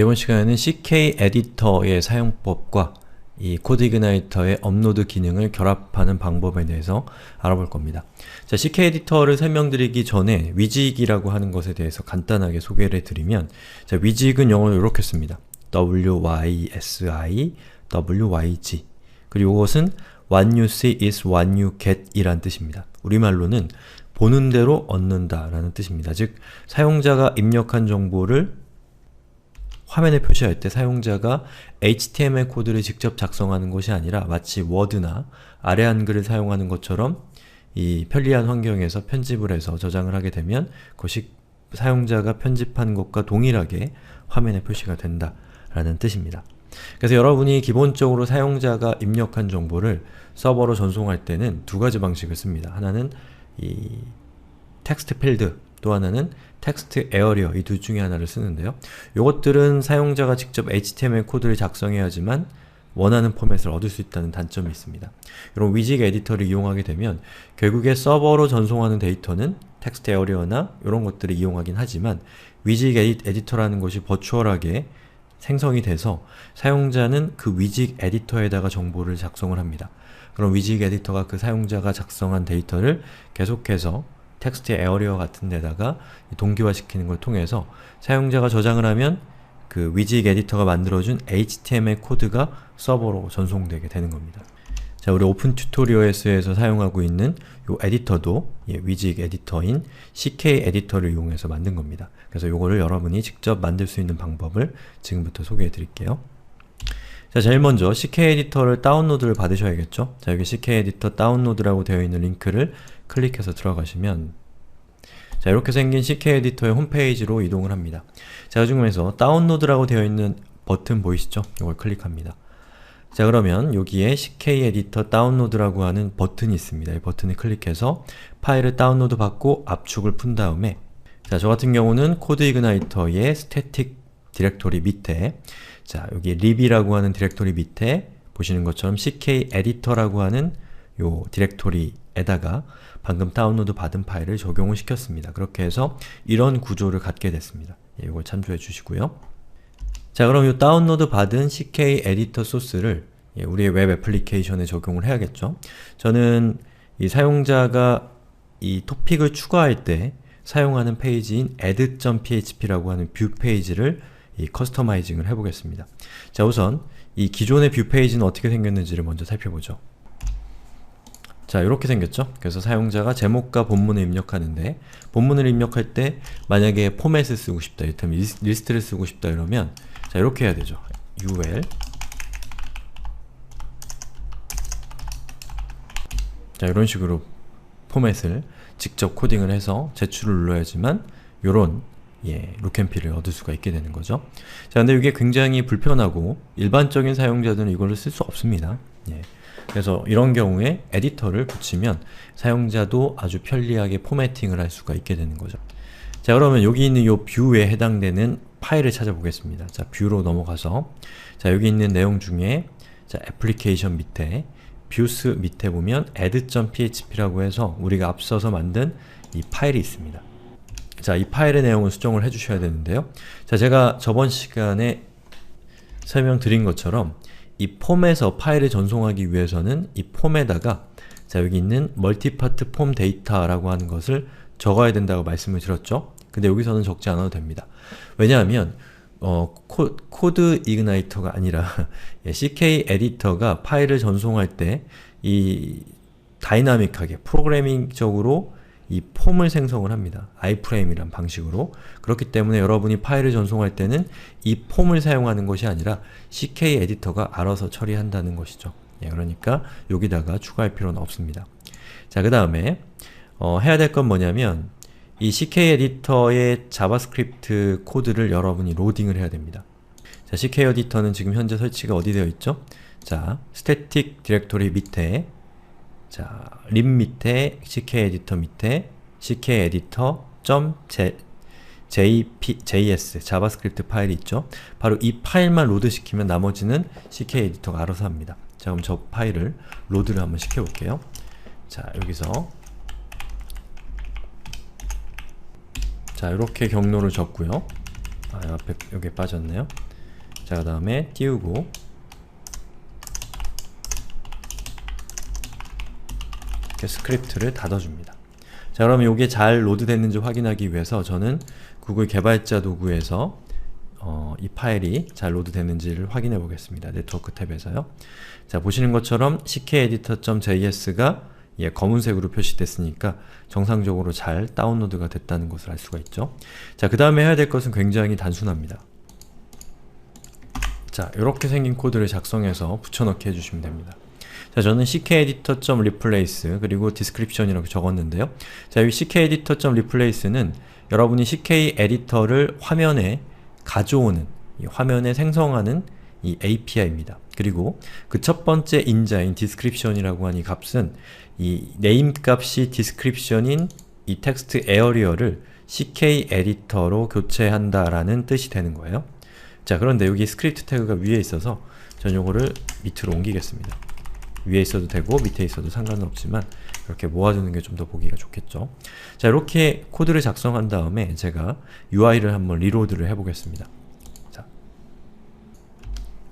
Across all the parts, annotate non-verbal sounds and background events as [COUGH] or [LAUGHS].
이번 시간에는 CK 에디터의 사용법과 이 코드 이그나이터의 업로드 기능을 결합하는 방법에 대해서 알아볼 겁니다. 자, CK 에디터를 설명드리기 전에 위직이라고 하는 것에 대해서 간단하게 소개를 해드리면 자, 위직은 영어로 이렇게 씁니다. wysi, wyg 그리고 이것은 what you see is what you get 이란 뜻입니다. 우리말로는 보는 대로 얻는다 라는 뜻입니다. 즉, 사용자가 입력한 정보를 화면에 표시할 때 사용자가 HTML 코드를 직접 작성하는 것이 아니라 마치 워드나 아래 한글을 사용하는 것처럼 이 편리한 환경에서 편집을 해서 저장을 하게 되면 그것이 사용자가 편집한 것과 동일하게 화면에 표시가 된다 라는 뜻입니다. 그래서 여러분이 기본적으로 사용자가 입력한 정보를 서버로 전송할 때는 두 가지 방식을 씁니다. 하나는 이 텍스트 필드, 또 하나는 텍스트 에어리어 이 둘 중에 하나를 쓰는데요. 이것들은 사용자가 직접 HTML 코드를 작성해야지만 원하는 포맷을 얻을 수 있다는 단점이 있습니다. 이런 위직 에디터를 이용하게 되면 결국에 서버로 전송하는 데이터는 텍스트 에어리어나 이런 것들을 이용하긴 하지만 위직 에디터라는 것이 버추얼하게 생성이 돼서 사용자는 그 위직 에디터에다가 정보를 작성을 합니다. 그럼 위직 에디터가 그 사용자가 작성한 데이터를 계속해서 텍스트 에어리어 같은 데다가 동기화시키는 걸 통해서 사용자가 저장을 하면 그 위직 에디터가 만들어준 HTML 코드가 서버로 전송되게 되는 겁니다. 자, 우리 오픈 튜토리얼에서 사용하고 있는 이 에디터도 예, 위직 에디터인 CK 에디터를 이용해서 만든 겁니다. 그래서 이거를 여러분이 직접 만들 수 있는 방법을 지금부터 소개해 드릴게요. 자, 제일 먼저 CK 에디터를 다운로드를 받으셔야겠죠? 자, 여기 CK 에디터 다운로드라고 되어 있는 링크를 클릭해서 들어가시면 자, 이렇게 생긴 CK 에디터의 홈페이지로 이동을 합니다. 자, 그 중에서 다운로드라고 되어 있는 버튼 보이시죠? 이걸 클릭합니다. 자, 그러면 여기에 CK 에디터 다운로드라고 하는 버튼이 있습니다. 이 버튼을 클릭해서 파일을 다운로드 받고 압축을 푼 다음에 자, 저 같은 경우는 코드 이그나이터의 스태틱 디렉토리 밑에 자, 여기 lib이라고 하는 디렉토리 밑에 보시는 것처럼 CK 에디터라고 하는 요 디렉토리에다가 방금 다운로드 받은 파일을 적용을 시켰습니다. 그렇게 해서 이런 구조를 갖게 됐습니다. 예, 이걸 참조해 주시고요. 자 그럼 이 다운로드 받은 CK 에디터 소스를 예, 우리의 웹 애플리케이션에 적용을 해야겠죠. 저는 이 사용자가 이 토픽을 추가할 때 사용하는 페이지인 add.php라고 하는 뷰 페이지를 이 커스터마이징을 해보겠습니다. 자 우선 이 기존의 뷰 페이지는 어떻게 생겼는지를 먼저 살펴보죠. 자 이렇게 생겼죠? 그래서 사용자가 제목과 본문을 입력하는데 본문을 입력할 때 만약에 포맷을 쓰고 싶다, 이를테면 리스트를 쓰고 싶다 이러면 자 이렇게 해야 되죠. ul 자 이런 식으로 포맷을 직접 코딩을 해서 제출을 눌러야지만 요런 예, 룩앤필을 얻을 수가 있게 되는 거죠. 자, 근데 이게 굉장히 불편하고 일반적인 사용자들은 이걸를 쓸수 없습니다. 예. 그래서 이런 경우에 에디터를 붙이면 사용자도 아주 편리하게 포매팅을 할 수가 있게 되는 거죠. 자, 그러면 여기 있는 이 뷰에 해당되는 파일을 찾아보겠습니다. 자, 뷰로 넘어가서 자, 여기 있는 내용 중에 자, 애플리케이션 밑에 뷰스 밑에 보면 add.php라고 해서 우리가 앞서서 만든 이 파일이 있습니다. 자, 이 파일의 내용을 수정을 해주셔야 되는데요. 자, 제가 저번 시간에 설명드린 것처럼 이 폼에서 파일을 전송하기 위해서는 이 폼에다가 자, 여기 있는 멀티파트 폼 데이터라고 하는 것을 적어야 된다고 말씀을 드렸죠. 근데 여기서는 적지 않아도 됩니다. 왜냐하면 어, 코, 코드 이그나이터가 아니라 [LAUGHS] CK 에디터가 파일을 전송할 때 이 다이나믹하게 프로그래밍적으로 이 폼을 생성을 합니다. iframe이란 방식으로 그렇기 때문에 여러분이 파일을 전송할 때는 이 폼을 사용하는 것이 아니라 CK 에디터가 알아서 처리한다는 것이죠. 예, 그러니까 여기다가 추가할 필요는 없습니다. 자, 그 다음에 어, 해야 될 건 뭐냐면 이 CK 에디터의 자바스크립트 코드를 여러분이 로딩을 해야 됩니다. 자, CK 에디터는 지금 현재 설치가 어디 되어 있죠? 자, 스태틱 디렉토리 밑에 자, lib 밑에 CK 에디터 밑에 CK 에디터 js 자바스크립트 파일이 있죠. 바로 이 파일만 로드 시키면 나머지는 CK 에디터가 알아서 합니다. 자, 그럼 저 파일을 로드를 한번 시켜 볼게요. 자, 여기서 자, 이렇게 경로를 적고요. 아 앞에 여기 빠졌네요 자 그 다음에 띄우고 이렇게 스크립트를 닫아줍니다 자 그러면 이게 잘 로드됐는지 확인하기 위해서 저는 구글 개발자 도구에서 어, 이 파일이 잘 로드됐는지를 확인해 보겠습니다. 네트워크 탭에서요. 자 보시는 것처럼 ckeditor.js가 예, 검은색으로 표시됐으니까 정상적으로 잘 다운로드가 됐다는 것을 알 수가 있죠. 자, 그 다음에 해야 될 것은 굉장히 단순합니다. 자, 이렇게 생긴 코드를 작성해서 붙여넣기 해주시면 됩니다. 자, 저는 ckeditor.replace 그리고 description이라고 적었는데요. 자, 이 ckeditor.replace는 여러분이 ck 에디터를 화면에 가져오는, 이 화면에 생성하는 이 API입니다. 그리고 그 첫 번째 인자인 description이라고 하는 이 값은 이 name 값이 description인 이 텍스트 에어리어를 ck 에디터로 교체한다라는 뜻이 되는 거예요. 자, 그런데 여기 스크립트 태그가 위에 있어서 전 요거를 밑으로 옮기겠습니다. 위에 있어도 되고 밑에 있어도 상관은 없지만 이렇게 모아두는 게 좀 더 보기가 좋겠죠. 자 이렇게 코드를 작성한 다음에 제가 UI를 한번 리로드를 해보겠습니다. 자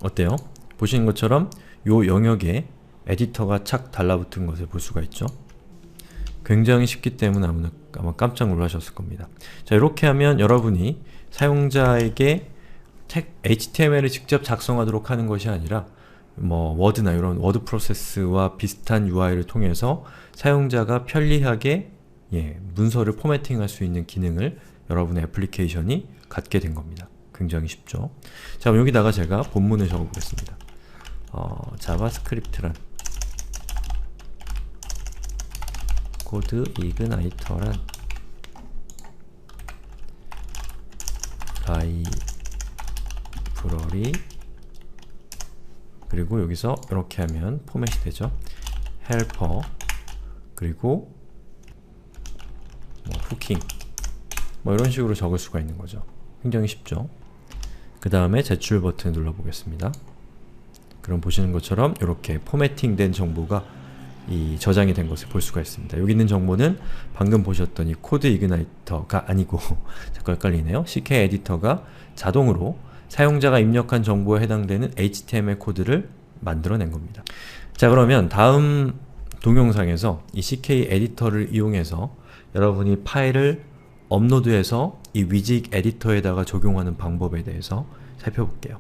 어때요? 보시는 것처럼 요 영역에 에디터가 착 달라붙은 것을 볼 수가 있죠. 굉장히 쉽기 때문에 아마, 깜짝 놀라셨을 겁니다. 자 이렇게 하면 여러분이 사용자에게 텍, HTML을 직접 작성하도록 하는 것이 아니라 뭐 워드나 이런 워드 프로세스와 비슷한 UI를 통해서 사용자가 편리하게 예, 문서를 포매팅할 수 있는 기능을 여러분의 애플리케이션이 갖게 된 겁니다. 굉장히 쉽죠. 자, 여기다가 제가 본문을 적어보겠습니다. 어, 자바스크립트란 코드 이그나이터란 라이브러리 그리고 여기서 이렇게 하면 포맷이 되죠. 헬퍼 그리고 뭐 후킹 뭐 이런 식으로 적을 수가 있는 거죠. 굉장히 쉽죠. 그 다음에 제출 버튼 눌러보겠습니다. 그럼 보시는 것처럼 이렇게 포매팅 된 정보가 이 저장이 된 것을 볼 수가 있습니다. 여기 있는 정보는 방금 보셨던 이 코드 이그나이터가 아니고 [LAUGHS] 잠깐 헷갈리네요. CK 에디터가 자동으로 사용자가 입력한 정보에 해당되는 HTML 코드를 만들어낸 겁니다. 자 그러면 다음 동영상에서 이 CK 에디터를 이용해서 여러분이 파일을 업로드해서 이 위직 에디터에다가 적용하는 방법에 대해서 살펴볼게요.